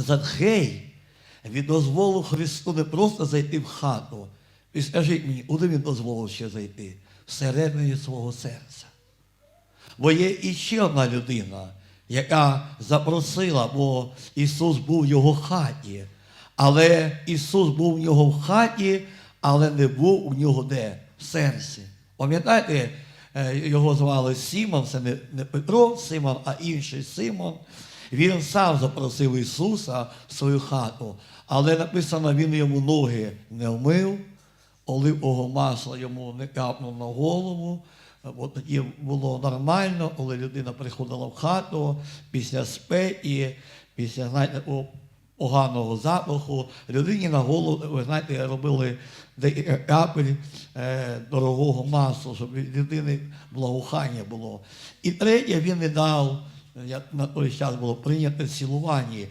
Закхей, він дозволив Христу не просто зайти в хату. І скажіть мені, куди він дозволив ще зайти? Всередині свого серця. Бо є іще одна людина, яка запросила, бо Ісус був в його хаті. Але Ісус був в нього в хаті, але не був у нього де? В серці. Пам'ятаєте, е, його звали Симон, це не Петро Симон, а інший Симон. Він сам запросив Ісуса в свою хату, але написано, він йому ноги не вмив, оливкового масла йому не капнув на голову. Бо тоді було нормально, коли людина приходила в хату після спеки, після знаєте, поганого запаху, людині на голову, ви знаєте, робили капель е, дорогого масла, щоб людини благоухання було. І третє, він не дав, як на той час було прийнято цілування.